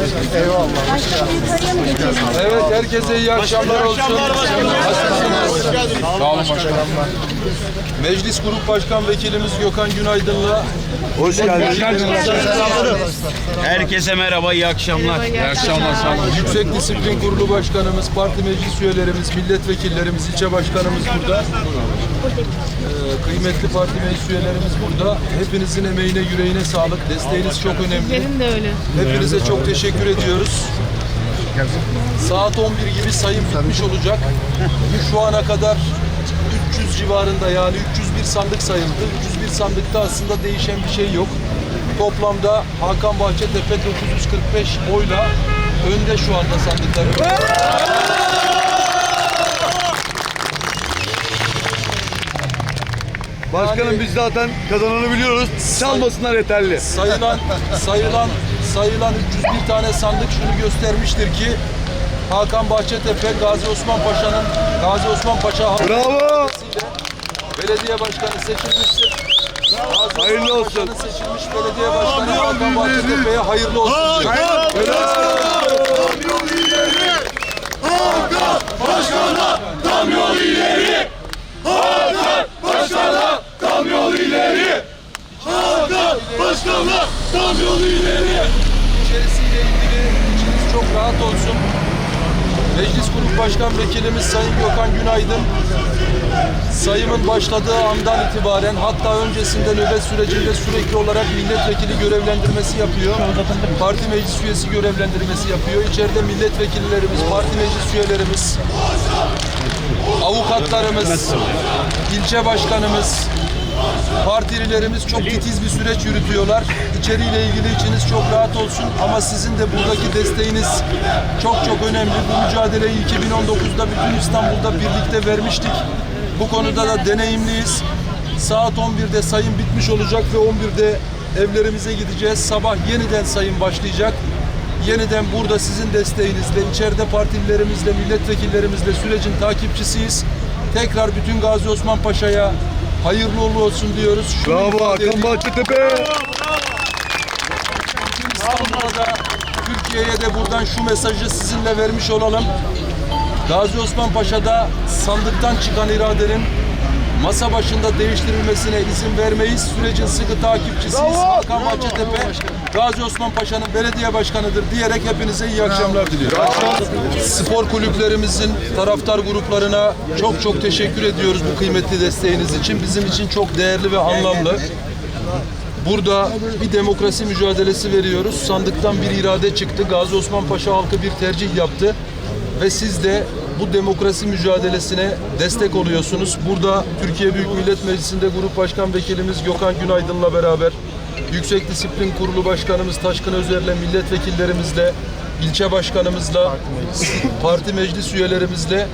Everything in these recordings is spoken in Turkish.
Geçelim? Evet, herkese iyi akşamlar olsun. Nasılsınız? Sağ olun başkanım. Meclis Grup Başkan Vekilimiz Gökhan Günaydın'la Hoş geldiniz. Herkese merhaba, iyi akşamlar. İyi akşamlar. Yüksek Disiplin Kurulu Başkanımız, parti meclis üyelerimiz, milletvekillerimiz, ilçe başkanımız burada. Ee, kıymetli parti meclis üyelerimiz burada. Hepinizin emeğine, yüreğine sağlık. Desteğiniz çok önemli. Benim de öyle. Hepinize çok teşekkür ediyoruz. Saat 11 gibi sayım bitmiş olacak. Şu ana kadar 300 civarında yani 301 sandık sayıldı. 301 sandıkta aslında değişen bir şey yok. Toplamda Hakan Bahçetepe 945 oyla önde şu anda sandıkları. Başkanım biz zaten kazananı biliyoruz. Çalmasınlar yeterli. Sayılan sayılan sayılan 301 tane sandık şunu göstermiştir ki Hakan Bahçetepe Gazi Osman Paşa'nın Gazi Osman Paşa Bravo. belediye başkanı seçilmiştir. Gazi Hayırlı Osman olsun. Paşa'nın seçilmiş belediye başkanı Hakan Bahçetepe'ye hayırlı olsun. diyor. İçerisiyle ilgili içiniz çok rahat olsun. Meclis Grup Başkan Vekilimiz Sayın Gökhan Günaydın sayımın başladığı andan itibaren hatta öncesinde nöbet sürecinde sürekli olarak milletvekili görevlendirmesi yapıyor. Parti meclis üyesi görevlendirmesi yapıyor. İçeride milletvekillerimiz, parti meclis üyelerimiz, avukatlarımız, ilçe başkanımız, partililerimiz çok titiz bir süreç yürütüyorlar. İçeriğiyle ilgili içiniz çok rahat olsun ama sizin de buradaki desteğiniz çok çok önemli. Bu mücadeleyi 2019'da bütün İstanbul'da birlikte vermiştik. Bu konuda da deneyimliyiz. Saat 11'de sayım bitmiş olacak ve 11'de evlerimize gideceğiz. Sabah yeniden sayım başlayacak. Yeniden burada sizin desteğinizle, içeride partililerimizle, milletvekillerimizle sürecin takipçisiyiz. Tekrar bütün Gazi Osman Paşa'ya hayırlı uğurlu olsun diyoruz. Şunu Bravo Hakan. Bahçetepe. Bütün İstanbul'a da Türkiye'ye de buradan şu mesajı sizinle vermiş olalım. Gazi Osman Paşa'da sandıktan çıkan iradenin masa başında değiştirilmesine izin vermeyiz. Sürecin sıkı takipçisiyiz. Hakan Bahçetepe, Gazi Osman Paşa'nın belediye başkanıdır diyerek hepinize iyi akşamlar diliyorum. Spor kulüplerimizin taraftar gruplarına çok çok teşekkür ediyoruz bu kıymetli desteğiniz için. Bizim için çok değerli ve anlamlı. Burada bir demokrasi mücadelesi veriyoruz. Sandıktan bir irade çıktı. Gazi Osman Paşa halkı bir tercih yaptı. Ve siz de bu demokrasi mücadelesine destek oluyorsunuz. Burada Türkiye Büyük Millet Meclisi'nde Grup Başkan Vekilimiz Gökhan Günaydın'la beraber Yüksek Disiplin Kurulu Başkanımız Taşkın Özer'le, milletvekillerimizle, ilçe başkanımızla, parti meclis üyelerimizle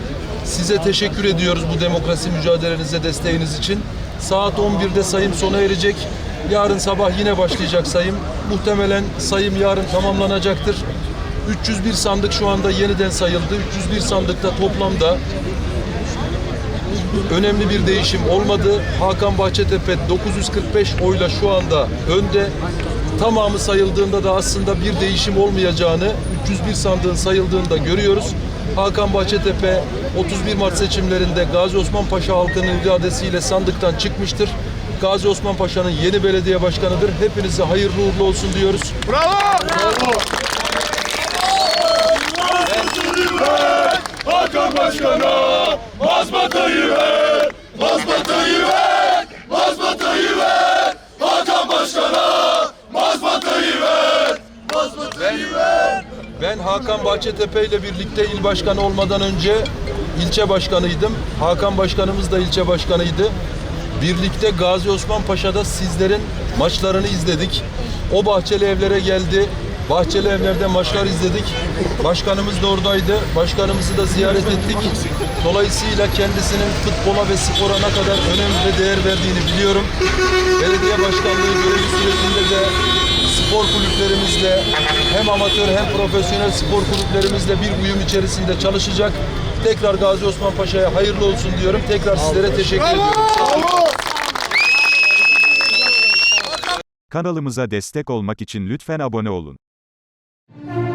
size teşekkür ediyoruz bu demokrasi mücadelenize desteğiniz için. Saat 11'de sayım sona erecek. Yarın sabah yine başlayacak sayım. Muhtemelen sayım yarın tamamlanacaktır. 301 sandık şu anda yeniden sayıldı. 301 sandıkta toplamda önemli bir değişim olmadı. Hakan Bahçetepe 945 oyla şu anda önde. Tamamı sayıldığında da aslında bir değişim olmayacağını 301 sandığın sayıldığında görüyoruz. Hakan Bahçetepe 31 Mart seçimlerinde Gazi Osman Paşa halkının iradesiyle sandıktan çıkmıştır. Gazi Osman Paşa'nın yeni belediye başkanıdır. Hepinize hayırlı uğurlu olsun diyoruz. Hakan mazbatayı ver, mazbatayı ver, mazbatayı ver. Hakan Başkan'a mazbatayı ver, mazbatayı ver. Ben Hakan Bahçetepe ile birlikte il başkanı olmadan önce ilçe başkanıydım. Hakan başkanımız da ilçe başkanıydı. Birlikte Gazi Osman Paşa'da sizlerin maçlarını izledik. O bahçeli evlere geldi. Bahçeli evlerde maçlar izledik. Başkanımız da oradaydı. Başkanımızı da ziyaret ettik. Dolayısıyla kendisinin futbola ve spora ne kadar önem ve değer verdiğini biliyorum. Belediye başkanlığı görevi sürecinde de spor kulüplerimizle hem amatör hem profesyonel spor kulüplerimizle bir uyum içerisinde çalışacak. Tekrar Gazi Osman Paşa'ya hayırlı olsun diyorum. Tekrar sizlere teşekkür ediyorum. Kanalımıza destek olmak için lütfen abone olun. Bye.